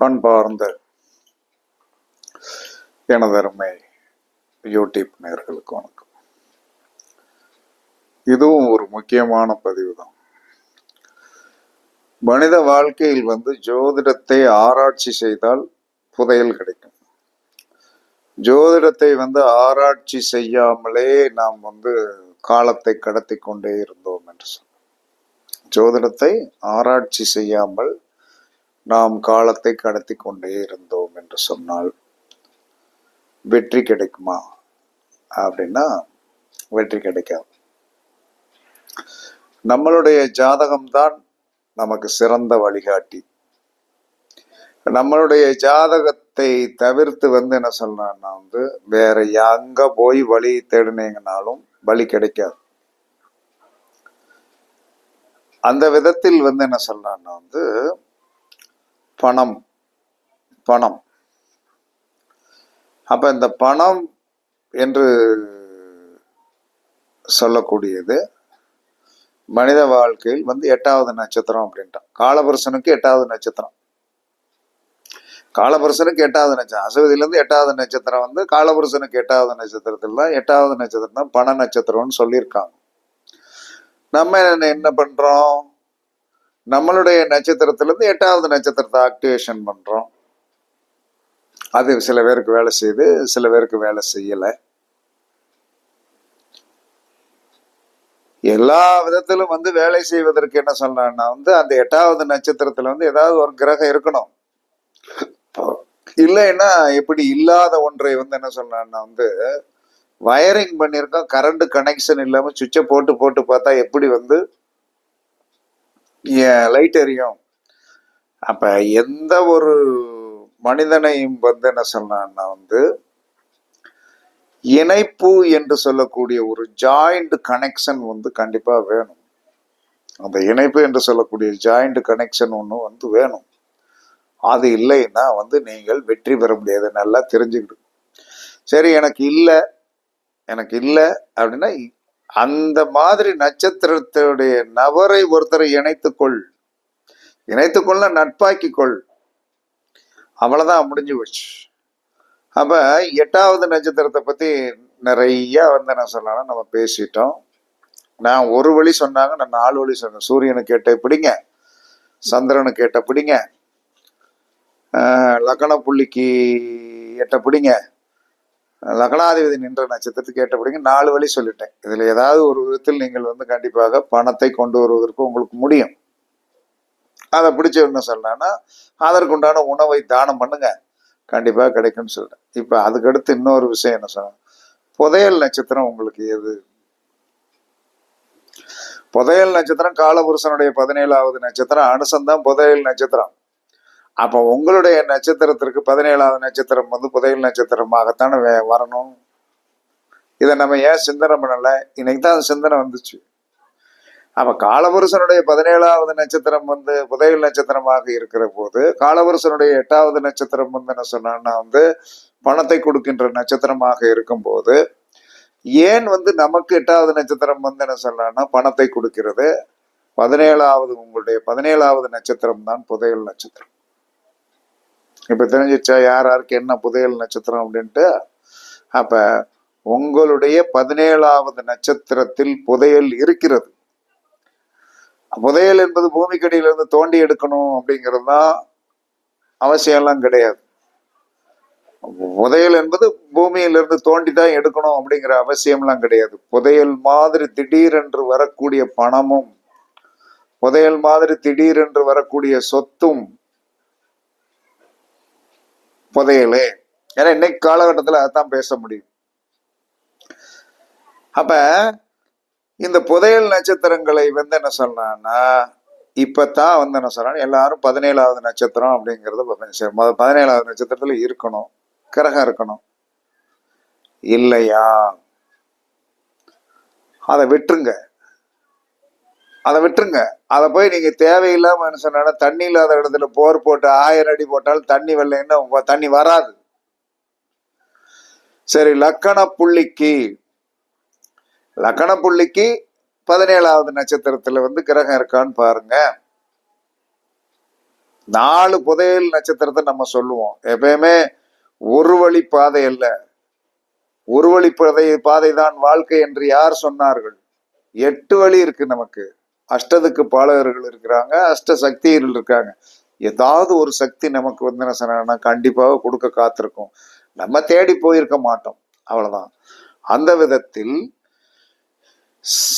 பண்பார்ந்த எனதருமை யூடியூப் நேர்களுக்கு வணக்கம். இதுவும் ஒரு முக்கியமான பதிவு தான் மனித வாழ்க்கையில் வந்து ஜோதிடத்தை ஆராய்ச்சி செய்தால் புதையல் கிடைக்கும். ஜோதிடத்தை வந்து ஆராய்ச்சி செய்யாமலே நாம் வந்து காலத்தை கடத்தி கொண்டே இருந்தோம் என்று சொல் ஜோதிடத்தை ஆராய்ச்சி செய்யாமல் நாம் காலத்தை கடத்தி கொண்டே இருந்தோம் என்று சொன்னால் வெற்றி கிடைக்குமா? அப்படின்னா வெற்றி கிடைக்காது. நம்மளுடைய ஜாதகம்தான் நமக்கு சிறந்த வழிகாட்டி. நம்மளுடைய ஜாதகத்தை தவிர்த்து வந்து என்ன சொல்லணும்னா வந்து வேற எங்க போய் வழி தேடினீங்கனாலும் வழி கிடைக்காது. அந்த விதத்தில் வந்து என்ன சொல்லணும்னா வந்து பணம் பணம். அப்ப இந்த பணம் என்று சொல்லக்கூடியது மனித வாழ்க்கையில் வந்து எட்டாவது நட்சத்திரம் அப்படின்ட்டான். காலபுருஷனுக்கு எட்டாவது நட்சத்திரம். காலபுருஷனுக்கு எட்டாவது நட்சத்திரம். அசுவதியிலேருந்து எட்டாவது நட்சத்திரம் வந்து காலபுருஷனுக்கு எட்டாவது நட்சத்திரத்தில் தான் எட்டாவது நட்சத்திரம் தான் பண நட்சத்திரம்னு சொல்லியிருக்காங்க. நம்ம என்ன என்ன நம்மளுடைய நட்சத்திரத்திலேருந்து எட்டாவது நட்சத்திரத்தை ஆக்டிவேஷன் பண்ணுறோம் அது சில பேருக்கு வேலை செய்யுது சில பேருக்கு வேலை செய்யலை. எல்லா விதத்திலும் வந்து வேலை செய்வதற்கு என்ன சொல்றான்னா வந்து அந்த எட்டாவது நட்சத்திரத்துல வந்து ஏதாவது ஒரு கிரகம் இருக்கணும். இல்லைன்னா எப்படி இல்லாத ஒன்றை வந்து என்ன சொல்றான்னா வந்து வயரிங் பண்ணியிருக்கோம் கரண்ட் கனெக்ஷன் இல்லாம சுவிட்சை போட்டு போட்டு பார்த்தா எப்படி வந்து லைட் எரியும்? அப்ப எந்த ஒரு மனிதனையும் வந்து என்ன சொன்னான்னா வந்து இணைப்பு என்று சொல்லக்கூடிய ஒரு ஜாயிண்ட் கனெக்ஷன் வந்து கண்டிப்பா வேணும். அந்த இணைப்பு என்று சொல்லக்கூடிய ஜாயிண்ட் கனெக்ஷன் ஒன்று வந்து வேணும். அது இல்லைன்னா வந்து நீங்கள் வெற்றி பெற முடியாது நல்லா தெரிஞ்சுக்கிட்டு. சரி எனக்கு இல்லை எனக்கு இல்லை அப்படின்னா அந்த மாதிரி நட்சத்திரத்துடைய நபரை ஒருத்தரை இணைத்துக்கொள். இணைத்துக்கொள்ள நட்பாக்கிக்கொள். அவ்வளவுதான் முடிஞ்சு போச்சு. அப்ப எட்டாவது நட்சத்திரத்தை பத்தி நிறைய வந்து நான் சொல்லலாம் நம்ம பேசிட்டோம். நான் ஒரு வழி சொன்னாங்க நான் நாலு வழி சொன்னேன். சூரியனுக்கு கேட்ட பிடிங்க. சந்திரனுக்கு கேட்ட பிடிங்க. லக்கண புள்ளிக்கு எட்ட பிடிங்க. லக்னாதிபதி நின்ற நட்சத்திரத்துக்கு கேட்டபடிங்க நாலு வழி சொல்லிட்டேன். இதில் ஏதாவது ஒரு விதத்தில் நீங்கள் வந்து கண்டிப்பாக பணத்தை கொண்டு வருவதற்கு உங்களுக்கு முடியும். அதை பிடிச்ச என்ன சொல்லலாம்னா அதற்குண்டான உணவை தானம் பண்ணுங்க. கண்டிப்பாக கிடைக்கும்னு சொல்கிறேன் இப்போ அதுக்கடுத்து இன்னொரு விஷயம் என்ன சொன்னேன் புதையல் நட்சத்திரம் உங்களுக்கு எது? புதையல் நட்சத்திரம் காலபுருஷனுடைய பதினேழாவது நட்சத்திரம் அனுசந்தான் புதையல் நட்சத்திரம். அப்போ உங்களுடைய நட்சத்திரத்திற்கு பதினேழாவது நட்சத்திரம் வந்து புதையல் நட்சத்திரமாகத்தானே வே- வரணும். இதை நம்ம ஏன் சிந்தனை பண்ணலை? இன்னைக்கு தான் அந்த சிந்தனை வந்துச்சு. அப்போ காலபுருஷனுடைய பதினேழாவது நட்சத்திரம் வந்து புதையல் நட்சத்திரமாக இருக்கிற போது காலபுருஷனுடைய எட்டாவது நட்சத்திரம் வந்து என்ன சொன்னான்னா வந்து பணத்தை கொடுக்கின்ற நட்சத்திரமாக இருக்கும்போது ஏன் வந்து நமக்கு எட்டாவது நட்சத்திரம் வந்து என்ன சொல்லலாம்னா பணத்தை கொடுக்கிறது? பதினேழாவது உங்களுடைய பதினேழாவது நட்சத்திரம் தான் புதையல் நட்சத்திரம். இப்போ தெரிஞ்சிச்சா யார் யாருக்கு என்ன புதையல் நட்சத்திரம் அப்படின்ட்டு? அப்போ உங்களுடைய பதினேழாவது நட்சத்திரத்தில் புதையல் இருக்கிறது. புதையல் என்பது பூமிக்கடியிலிருந்து தோண்டி எடுக்கணும் அப்படிங்கிறது தான் அவசியம்லாம் கிடையாது. புதையல் என்பது பூமியிலிருந்து தோண்டி தான் எடுக்கணும் அப்படிங்கிற அவசியம்லாம் கிடையாது. புதையல் மாதிரி திடீரென்று வரக்கூடிய பணமும் புதையல் மாதிரி திடீரென்று வரக்கூடிய சொத்தும் புதையலு. ஏன்னா இன்னைக்கு காலகட்டத்தில் அதான் பேச முடியும். அப்ப இந்த புதையல் நட்சத்திரங்களை வந்து என்ன சொன்னான்னா இப்பதான் வந்து என்ன சொல்றாங்க எல்லாரும் பதினேழாவது நட்சத்திரம் அப்படிங்கறது பதினேழாவது நட்சத்திரத்துல இருக்கணும். கிரகம் இருக்கணும். இல்லையா? அதை விட்டுருங்க. அதை விட்டுருங்க. அதை போய் நீங்க தேவையில்லாம சொன்னா தண்ணி இல்லாத இடத்துல போர் போட்டு ஆயிரம் அடி போட்டாலும் தண்ணி வரலைன்னா தண்ணி வராது. சரி லக்கண புள்ளிக்கு லக்கண புள்ளிக்கு பதினேழாவது நட்சத்திரத்துல வந்து கிரகம் இருக்கான்னு பாருங்க. நாலு புதையல் நட்சத்திரத்தை நம்ம சொல்லுவோம். எப்பயுமே ஒரு வழி பாதை அல்ல. ஒரு வழி பாதை பாதை தான் வாழ்க்கை என்று யார் சொன்னார்கள்? எட்டு வழி இருக்கு நமக்கு. அஷ்டதுக்கு பாலகர்கள் இருக்கிறாங்க அஷ்ட சக்திகள் இருக்காங்க. ஏதாவது ஒரு சக்தி நமக்கு வந்து என்ன சொன்னா கண்டிப்பாக கொடுக்க காத்திருக்கும். நம்ம தேடி போயிருக்க மாட்டோம். அவ்வளவுதான். அந்த விதத்தில்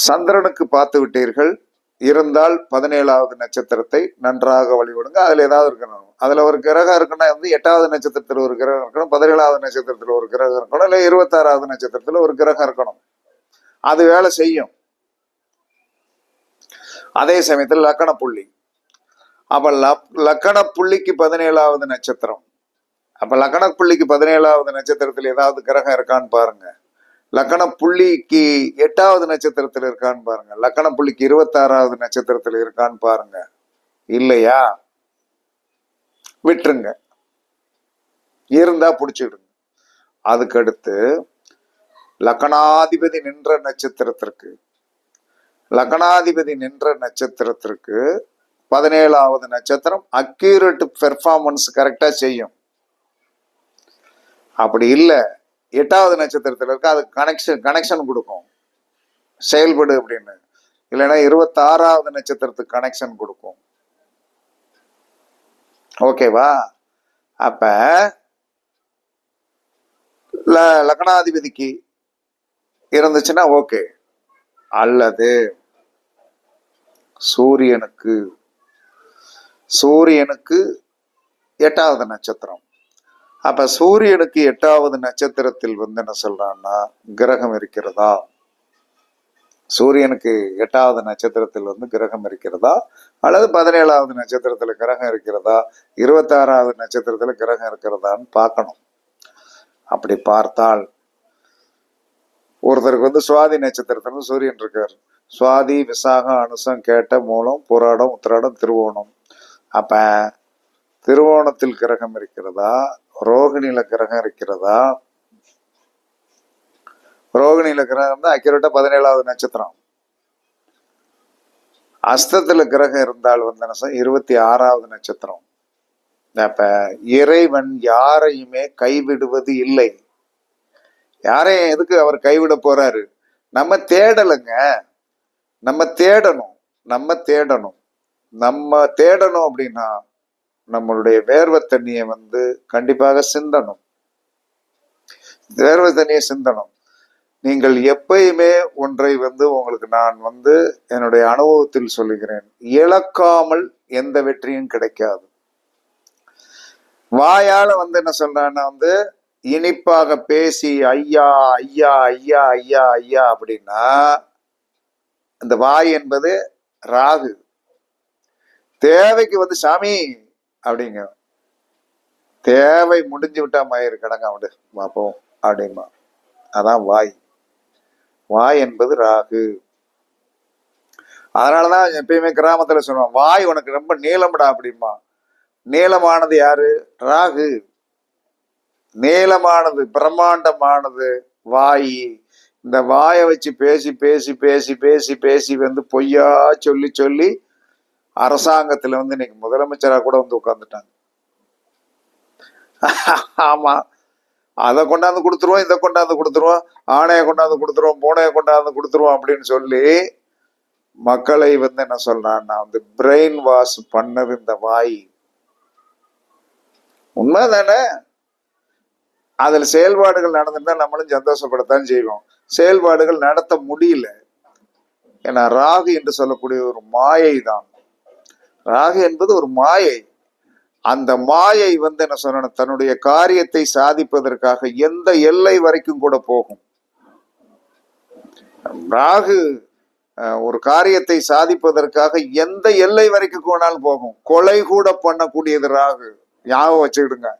சந்திரனுக்கு பார்த்து விட்டீர்கள். இருந்தால் பதினேழாவது நட்சத்திரத்தை நன்றாக வழிபடுங்க. அதுல ஏதாவது இருக்கணும். அதுல ஒரு கிரகம் இருக்குன்னா வந்து எட்டாவது நட்சத்திரத்துல ஒரு கிரகம் இருக்கணும் பதினேழாவது நட்சத்திரத்துல ஒரு கிரகம் இருக்கணும் இல்ல இருபத்தாறாவது நட்சத்திரத்துல ஒரு கிரகம் இருக்கணும். அது வேலை செய்யும். அதே சமயத்தில் லக்கண புள்ளி. அப்போ லப்- லக்கண புள்ளிக்கு பதினேழாவது நட்சத்திரம். அப்போ லக்கண புள்ளிக்கு பதினேழாவது நட்சத்திரத்தில் ஏதாவது கிரகம் இருக்கான்னு பாருங்க. லக்கண புள்ளிக்கு எட்டாவது நட்சத்திரத்தில் இருக்கான்னு பாருங்க. லக்கண புள்ளிக்கு இருபத்தாறாவது நட்சத்திரத்தில் இருக்கான்னு பாருங்க. இல்லையா? விட்டுருங்க. இருந்தா பிடிச்சிடுங்க அதுக்கடுத்து லக்கணாதிபதி நின்ற நட்சத்திரத்திற்கு லக்னாதிபதி நின்ற நட்சத்திரத்திற்கு பதினேழாவது நட்சத்திரம் அக்யூரேட் பெர்ஃபார்மன்ஸ் கரெக்டா செய்யும். அப்படி இல்லை எட்டாவது நட்சத்திரத்தில் இருக்க அது கனெக்ஷன் கனெக்ஷன் கொடுக்கும். செயல்படு அப்படின்னு. இல்லைன்னா இருபத்தாறாவது நட்சத்திரத்துக்கு கனெக்ஷன் கொடுக்கும். ஓகேவா அப்ப லக்னாதிபதிக்கு இருந்துச்சுன்னா ஓகே அல்லது சூரியனுக்கு சூரியனுக்கு எட்டாவது நட்சத்திரம். அப்ப சூரியனுக்கு எட்டாவது நட்சத்திரத்தில் வந்து என்ன சொல்றான்னா கிரகம் இருக்கிறதா? சூரியனுக்கு எட்டாவது நட்சத்திரத்தில் வந்து கிரகம் இருக்கிறதா? அல்லது பதினேழாவது நட்சத்திரத்துல கிரகம் இருக்கிறதா? இருபத்தாறாவது நட்சத்திரத்துல கிரகம் இருக்கிறதான்னு பார்க்கணும். அப்படி பார்த்தால் ஒருத்தருக்கு வந்து சுவாதி நட்சத்திரத்துல சூரியன் இருக்கார். சுவாதி விசாகம் அனுசம் கேட்ட மூலம் புராடம் உத்திராடம் திருவோணம். அப்ப திருவோணத்தில் கிரகம் இருக்கிறதா? ரோகிணியில கிரகம் இருக்கிறதா? ரோகிணியில கிரகம் தான் அக்யூரேட்டா பதினேழாவது நட்சத்திரம். அஸ்தத்துல கிரகம் இருந்தால் வந்து இருபத்தி ஆறாவது நட்சத்திரம். அப்ப இறைவன் யாரையுமே கைவிடுவது இல்லை. யாரையும் எதுக்கு அவர் கைவிட போறாரு? நம்ம தேடலைங்க. நம்ம தேடணும். நம்ம தேடணும். நம்ம தேடணும் அப்படின்னா நம்மளுடைய வேர்வை தண்ணியை வந்து கண்டிப்பாக சிந்தணும். வேர்வை தண்ணியை சிந்தணும். நீங்கள் எப்பயுமே ஒன்றை வந்து உங்களுக்கு நான் வந்து என்னுடைய அனுபவத்தில் சொல்லுகிறேன். இழக்காமல் எந்த வெற்றியும் கிடைக்காது. வாயால வந்து என்ன சொல்றான்னா வந்து இனிப்பாக பேசி ஐயா ஐயா ஐயா ஐயா ஐயா அப்படின்னா அந்த வாய் என்பது ராகு. தேவைக்கு வந்து சாமி அப்படிங்க. தேவை முடிஞ்சு விட்டா மயிறு கடங்க விடு பார்ப்போம் அப்படிமா அதான் வாய். வாய் என்பது ராகு. அதனாலதான் எப்பயுமே கிராமத்துல சொல்லுவான் வாய் உனக்கு ரொம்ப நீளம்டா அப்படிமா நீளமானது யாரு? ராகு. நீளமானது பிரம்மாண்டமானது வாய். இந்த வாயை வச்சு பேசி பேசி பேசி பேசி பேசி வந்து பொய்யா சொல்லி சொல்லி அரசாங்கத்துல வந்து இன்னைக்கு முதலமைச்சரா கூட வந்து உட்காந்துட்டாங்க ஆமா. அதை கொண்டாந்து கொடுத்துருவோம் இதை கொண்டாந்து கொடுத்துருவோம் ஆணையை கொண்டாந்து கொடுத்துருவோம் பூனையை கொண்டாந்து கொடுத்துருவோம் அப்படின்னு சொல்லி மக்களை வந்து என்ன சொல்றான்னா வந்து பிரெயின் வாஷ் பண்ணது இந்த வாய். உண்மைதானே? அதில் செயல்பாடுகள் நடந்திருந்தா நம்மளும் சந்தோஷப்படத்தான் செய்வோம். செயல்பாடுகள் நடத்த முடியல. ஏன்னா ராகு என்று சொல்லக்கூடிய ஒரு மாயை தான் ராகு என்பது ஒரு மாயை. அந்த மாயை வந்து என்ன சொல்லணும்? தன்னுடைய காரியத்தை சாதிப்பதற்காக எந்த எல்லை வரைக்கும் கூட போகும். ராகு ஒரு காரியத்தை சாதிப்பதற்காக எந்த எல்லை வரைக்கும் போனாலும் போகும். கொலை கூட பண்ணக்கூடியது ராகு. ஞாபகம் வச்சுக்கிடுங்க.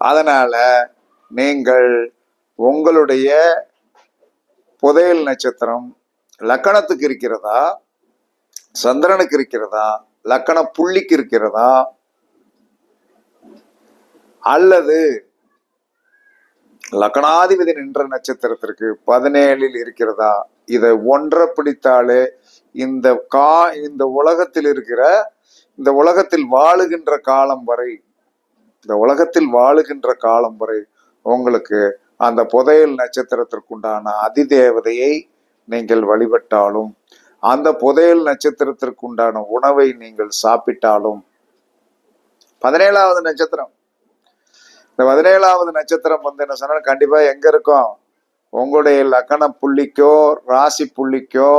அதனால நீங்கள் உங்களுடைய புதையல் நட்சத்திரம் லக்கணத்துக்கு இருக்கிறதா? சந்திரனுக்கு இருக்கிறதா? லக்கண புள்ளிக்கு இருக்கிறதா? அல்லது லக்கணாதிபதி நின்ற நட்சத்திரத்திற்கு பதினேழில் இருக்கிறதா? இதை ஒன்றை பிடித்தாலே இந்த கா இந்த உலகத்தில் இருக்கிற இந்த உலகத்தில் வாழுகின்ற காலம் வரை இந்த உலகத்தில் வாழுகின்ற காலம் வரை உங்களுக்கு அந்த புதையல் நட்சத்திரத்திற்குண்டான அதிதேவதையை நீங்கள் வழிபட்டாலும் அந்த புதையல் நட்சத்திரத்திற்குண்டான உணவை நீங்கள் சாப்பிட்டாலும் பதினேழாவது நட்சத்திரம். இந்த பதினேழாவது நட்சத்திரம் வந்து என்ன சொன்னால் கண்டிப்பா எங்க இருக்கும்? உங்களுடைய லக்கண புள்ளிக்கோ ராசி புள்ளிக்கோ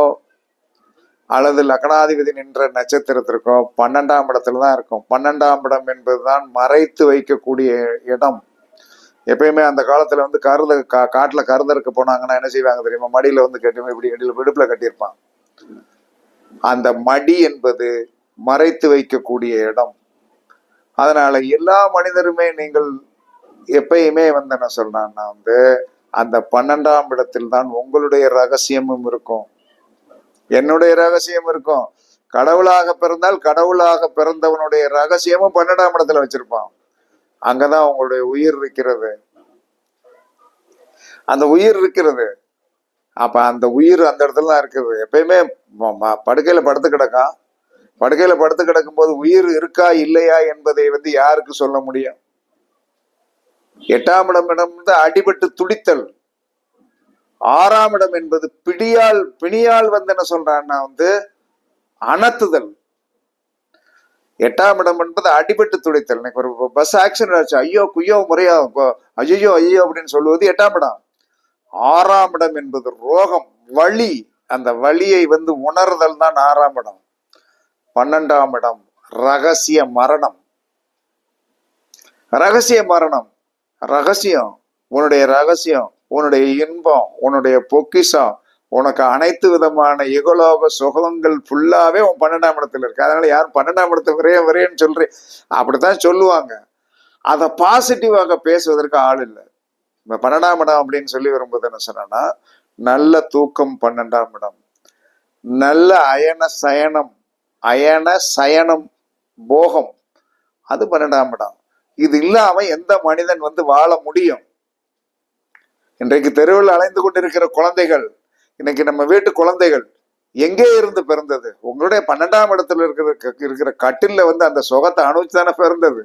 அல்லது லக்னாதிபதி நின்ற நட்சத்திரத்திற்கோ பன்னெண்டாம் இடத்துல தான் இருக்கும். பன்னெண்டாம் இடம் என்பதுதான் மறைத்து வைக்கக்கூடிய இடம். எப்பயுமே அந்த காலத்துல வந்து கருத கா காட்டுல கருதருக்கு போனாங்கன்னா என்ன செய்வாங்க தெரியுமா? மடியில வந்து கட்டி இப்படி இடையில விடுப்புல கட்டியிருப்பான். அந்த மடி என்பது மறைத்து வைக்கக்கூடிய இடம். அதனால எல்லா மனிதருமே நீங்கள் எப்பயுமே வந்து என்ன சொல்றான்னா வந்து அந்த பன்னெண்டாம் இடத்தில் தான் உங்களுடைய ரகசியமும் இருக்கும். என்னுடைய ரகசியம் இருக்கும். கடவுளாக பிறந்தால் கடவுளாக பிறந்தவனுடைய ரகசியமும் பன்னெண்டாம் இடத்துல வச்சிருப்பான். அங்கதான் அவங்களுடைய உயிர் இருக்கிறது. அந்த உயிர் இருக்கிறது. அப்ப அந்த உயிர் அந்த இடத்துல தான் இருக்குது. எப்பயுமே படுக்கையில படுத்து கிடக்கும் படுக்கையில படுத்து கிடக்கும்போது உயிர் இருக்கா இல்லையா என்பதை வந்து யாருக்கு சொல்ல முடியும்? எட்டாம் இடம் இடம் வந்து அடிபட்டு துடித்தல். ஆறாம் இடம் என்பது பிடியால் பிணியால் வந்து என்ன சொல்றான்னா வந்து அனத்துதல் எட்டாம் இடம் என்பது அடிபட்டு துடைத்தல். எனக்கு ஒரு பஸ் ஆக்சிடென்ட் ஆச்சு. ஐயோ குய்யோ முறையா ஐயோ ஐயோ அப்படின்னு சொல்லுவது எட்டாம் இடம். ஆறாம் இடம் என்பது ரோகம் வலி அந்த வலியை வந்து உணர்தல் தான் ஆறாம் இடம். பன்னெண்டாம் இடம் ரகசிய மரணம். ரகசிய மரணம். ரகசியம். உன்னுடைய ரகசியம். உன்னுடைய இன்பம் உன்னுடைய பொக்கிஷம் உனக்கு அனைத்து விதமான இகலோக சுகங்கள் ஃபுல்லாவே உன் பன்னெண்டாம் இடத்துல இருக்கு. அதனால யாரும் பன்னெண்டாம் இடத்துல விரைய விரையன்னு சொல்றேன் அப்படித்தான் சொல்லுவாங்க. அதை பாசிட்டிவாக பேசுவதற்கு ஆள் இல்லை. இந்த பன்னெண்டாம் இடம் அப்படின்னு சொல்லி வரும்போது என்ன சொன்னா நல்ல தூக்கம் பன்னெண்டாம் இடம். நல்ல அயன சயனம் அயன சயனம் போகம். அது பன்னெண்டாம் இடம். இது இல்லாம எந்த மனிதன் வந்து வாழ முடியும்? இன்றைக்கு தெருவில் அலைந்து கொண்டிருக்கிற குழந்தைகள் இன்னைக்கு நம்ம வீட்டு குழந்தைகள் எங்கே இருந்து பிறந்தது? உங்களுடைய பன்னெண்டாம் இடத்துல இருக்கிற க- இருக்கிற கட்டில வந்து அந்த சுகத்தை அனுபவிச்சு தானே பிறந்தது?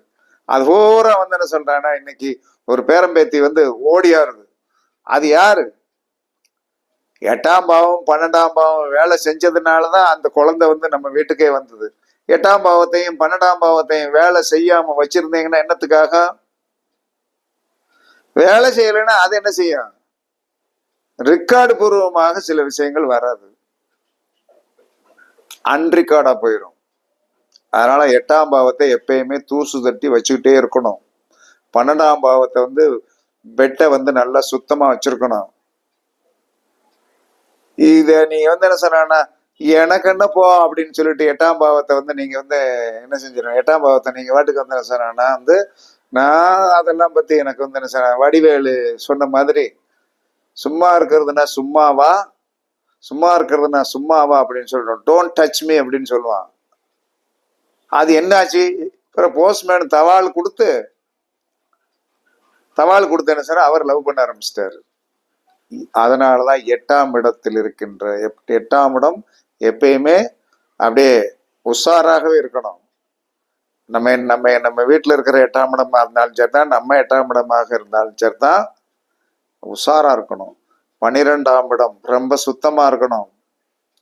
அது பூரா வந்து என்ன சொல்றான்னா இன்னைக்கு ஒரு பேரம்பேத்தி வந்து ஓடியாருது அது யாரு? எட்டாம் பாவம் பன்னெண்டாம் பாவம் வேலை செஞ்சதுனால தான் அந்த குழந்தை வந்து நம்ம வீட்டுக்கே வந்தது. எட்டாம் பாவத்தையும் பன்னெண்டாம் பாவத்தையும் வேலை செய்யாம வச்சிருந்தீங்கன்னா என்னத்துக்காக? வேலை செய்யலைன்னா அது என்ன செய்யும்? ரெக்கார்டு பூர்வமாக சில விஷயங்கள் வராது. அன்ரிகார்டா போயிடும் அதனால எட்டாம் பாவத்தை எப்பயுமே தூசு தட்டி வச்சுக்கிட்டே இருக்கணும். பன்னெண்டாம் பாவத்தை வந்து பெட்டை வந்து நல்லா சுத்தமா வச்சிருக்கணும். இத நீ வந்து என்ன சொன்னா எனக்கு என்ன போ அப்படின்னு சொல்லிட்டு எட்டாம் பாவத்தை வந்து நீங்க வந்து என்ன செஞ்சிடும் எட்டாம் பாவத்தை நீங்க வாட்டுக்கு வந்து என்ன சொன்னா வந்து நான் அதெல்லாம் பத்தி எனக்கு வந்து என்ன வடிவேலு சொன்ன மாதிரி சும்மா இருக்கிறதுனா சும்மாவா? சும்மா இருக்கிறதுனா சும்மாவா அப்படின்னு சொல்றோம். டோன்ட் டச் மீ அப்படின்னு சொல்லுவான். அது என்னாச்சு? அப்புறம் போஸ்ட்மேன் தவால் கொடுத்து தவால் கொடுத்து என்ன சார் அவர் லவ் பண்ண ஆரம்பிச்சிட்டாரு. அதனாலதான் எட்டாம் இடத்தில் இருக்கின்ற எப்- எட்டாம் இடம் எப்பயுமே அப்படியே உஷாராகவே இருக்கணும். நம்ம நம்ம நம்ம வீட்டில் இருக்கிற எட்டாம் இடமா இருந்தாலும் சரிதான் நம்ம எட்டாம் இடமாக இருந்தாலும் சரிதான் உஷாரா இருக்கணும். பனிரெண்டாம் இடம் ரொம்ப சுத்தமா இருக்கணும்.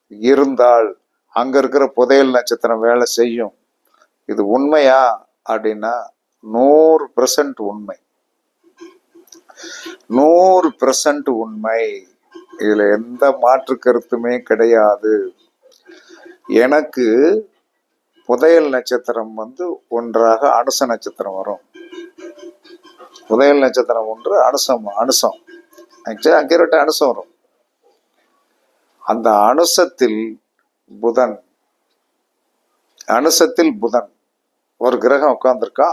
இருந்தால் அங்க இருக்கிற புதையல் நட்சத்திரம் வேலை செய்யும். இது உண்மையா அப்படின்னா நூறு பெர்சன்ட் உண்மை. நூறு பெர்சன்ட் உண்மை. இதுல எந்த மாற்று கருத்துமே கிடையாது. எனக்கு புதையல் நட்சத்திரம் வந்து ஒன்றாக அனுச நட்சத்திரம் வரும். புதையல் நட்சத்திரம் ஒன்று அனுசம் அனுசம். ஆக்சுவலி அக்கிரட்ட அனுசம் வரும். அந்த அனுசத்தில் புதன் அனுசத்தில் புதன். ஒரு கிரகம் உட்கார்ந்துருக்கா?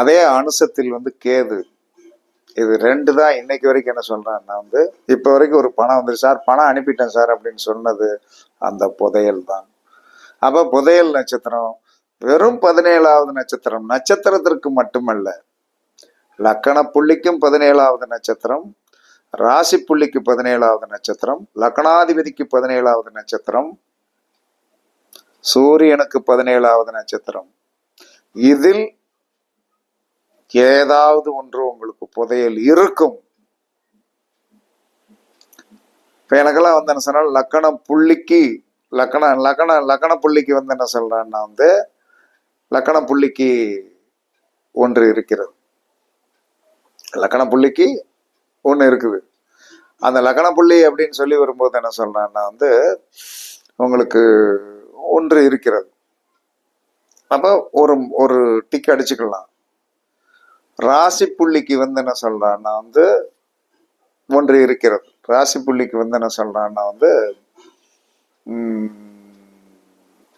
அதே அனுசத்தில் வந்து கேது. இது ரெண்டு தான் இன்னைக்கு வரைக்கும் என்ன சொல்றேன் நான் வந்து இப்போ வரைக்கும் ஒரு பணம் வந்துரு சார் பணம் அனுப்பிட்டேன் சார் அப்படின்னு சொன்னது அந்த புதையல் தான். அப்ப புதையல் நட்சத்திரம் வெறும் பதினேழாவது நட்சத்திரம் நட்சத்திரத்திற்கு மட்டுமல்ல லக்கண புள்ளிக்கும் பதினேழாவது நட்சத்திரம் ராசி புள்ளிக்கு பதினேழாவது நட்சத்திரம் லக்னாதிபதிக்கு பதினேழாவது நட்சத்திரம் சூரியனுக்கு பதினேழாவது நட்சத்திரம். இதில் ஏதாவது ஒன்று உங்களுக்கு புதையல் இருக்கும். இப்ப எனக்கெல்லாம் வந்து என்ன சொன்னால் லக்கணம் புள்ளிக்கு லக்கண லக்கண லக்கண புள்ளிக்கு வந்து என்ன சொல்கிறான்னா வந்து லக்கண புள்ளிக்கு ஒன்று இருக்கிறது. லக்கண புள்ளிக்கு ஒன்று இருக்குது. அந்த லக்கண புள்ளி அப்படின்னு சொல்லி வரும்போது என்ன சொல்கிறான்னா வந்து உங்களுக்கு ஒன்று இருக்கிறது. அப்போ ஒரு ஒரு டிக் அடிச்சுக்கலாம். ராசி புள்ளிக்கு வந்து என்ன சொல்கிறான்னா வந்து ஒன்று இருக்கிறது. ராசி புள்ளிக்கு வந்து என்ன சொல்கிறான்னா வந்து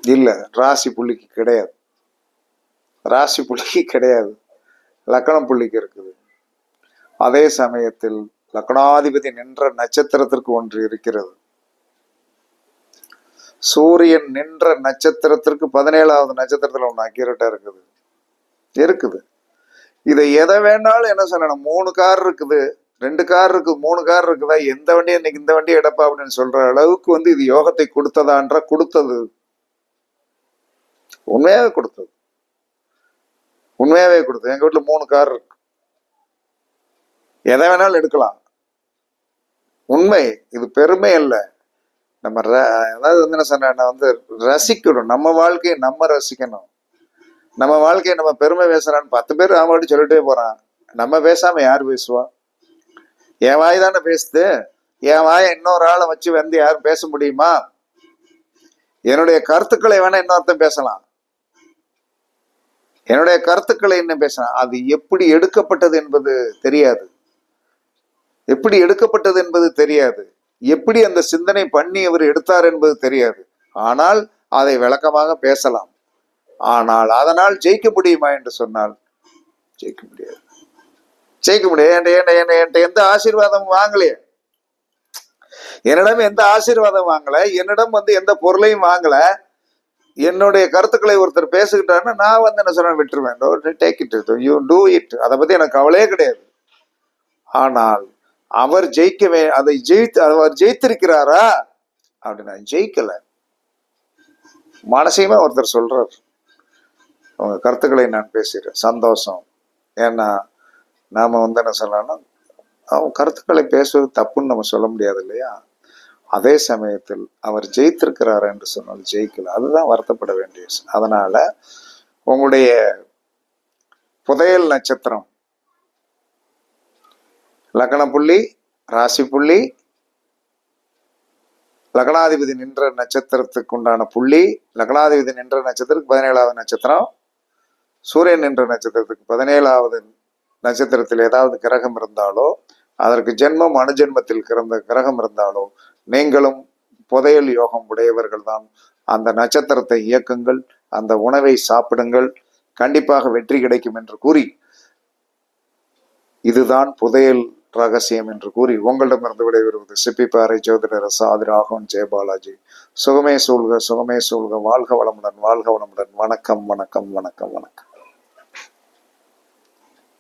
இல்லை ராசி புள்ளிக்கு கிடையாது. ராசி புள்ளிக்கு கிடையாது. லக்கணம் புள்ளிக்கு இருக்குது. அதே சமயத்தில் லக்னாதிபதி நின்ற நட்சத்திரத்திற்கு ஒன்று இருக்கிறது. சூரியன் நின்ற நட்சத்திரத்திற்கு பதினேழாவது நட்சத்திரத்துல ஒன்று அக்யூரேட்டா இருக்குது. இருக்குது. இதை எதை வேணாலும் என்ன சொல்லணும்? மூணு கார் இருக்குது. ரெண்டு கார் இருக்குது மூணு கார் இருக்குதா? எந்த வண்டி இன்னைக்கு இந்த வண்டி எடுப்பா அப்படின்னு சொல்ற அளவுக்கு வந்து இது யோகத்தை கொடுத்ததான்ற கொடுத்தது. உண்மையாவே கொடுத்தது. உண்மையாவே கொடுத்தது. எங்க வீட்டுல மூணு கார் இருக்கு. எதை வேணாலும் எடுக்கலாம். உண்மை இது பெருமை அல்ல. நம்ம ர- அதாவது வந்து என்ன சொன்ன வந்து ரசிக்கணும். நம்ம வாழ்க்கையை நம்ம ரசிக்கணும். நம்ம வாழ்க்கையை நம்ம பெருமை பேசுறான்னு பத்து பேர் ஆமாட்டி சொல்லிட்டே போறான். நம்ம பேசாம யார் பேசுவா? என் வாய் தானே பேசுது? என் வாயை இன்னொரு ஆளை வச்சு வந்து யாரும் பேச முடியுமா? என்னுடைய கருத்துக்களை வேணா இன்னொருத்தன் பேசலாம். என்னுடைய கருத்துக்களை என்ன பேசலாம். அது எப்படி எடுக்கப்பட்டது என்பது தெரியாது. எப்படி எடுக்கப்பட்டது என்பது தெரியாது. எப்படி அந்த சிந்தனை பண்ணி அவர் எடுத்தார் என்பது தெரியாது. ஆனால் அதை விளக்கமாக பேசலாம். ஆனால் அதனால் ஜெயிக்க முடியுமா என்று சொன்னால் ஜெயிக்க முடியாது. ஜெயிக்க முடியாது. என்கிட்ட- என்ன என்கிட்ட- என்கிட்ட எந்த ஆசீர்வாதம் வாங்கலையே. என்னிடம் எந்த ஆசீர்வாதம் வாங்கல. என்னிடம் வந்து எந்த பொருளையும் வாங்கல. என்னுடைய கருத்துக்களை ஒருத்தர் பேசுகிட்டாருன்னா நான் வந்து என்ன சொல்றேன் விட்டுருவேன். Take it you do it அதை பத்தி எனக்கு கவலையே கிடையாது. ஆனால் அவர் ஜெயிக்கவே அதை ஜெயித்து அவர் ஜெயித்திருக்கிறாரா? அப்படின்னா ஜெயிக்கல. மனசையுமே ஒருத்தர் சொல்றார். உங்க கருத்துக்களை நான் பேசிடுறேன் சந்தோஷம். ஏன்னா நாம வந்து என்ன சொல்லலாம் அவன் கருத்துக்களை பேசுவது தப்புன்னு நம்ம சொல்ல முடியாது இல்லையா அதே சமயத்தில் அவர் ஜெயித்திருக்கிறார் என்று சொன்னால் ஜெயிக்கல அதுதான் வருத்தப்பட வேண்டிய விஷயம். அதனால உங்களுடைய புதையல் நட்சத்திரம் லக்ன புள்ளி ராசி புள்ளி லக்னாதிபதி நின்ற நட்சத்திரத்துக்கு உண்டான புள்ளி லக்னாதிபதி நின்ற நட்சத்திரத்துக்கு பதினேழாவது நட்சத்திரம் சூரியன் நின்ற நட்சத்திரத்துக்கு பதினேழாவது நட்சத்திரத்தில் ஏதாவது கிரகம் இருந்தாலோ அதற்கு ஜென்மம் அணுஜென்மத்தில் கிடந்த கிரகம் இருந்தாலோ நீங்களும் புதையல் யோகம் உடையவர்கள் தான். அந்த நட்சத்திரத்தை இயக்குங்கள் அந்த உணவை சாப்பிடுங்கள். கண்டிப்பாக வெற்றி கிடைக்கும் என்று கூறி இதுதான் புதையல் ரகசியம் என்று கூறி உங்களிடமிருந்து விடைபெறுவது சிப்பிப்பாறை ஜோதிடர் சாதி ராகவன் ஜெயபாலாஜி சுகமே சூழ்க சுகமே சூழ்க. வாழ்க வளமுடன் வாழ்க வளமுடன். வணக்கம் வணக்கம் வணக்கம் வணக்கம்.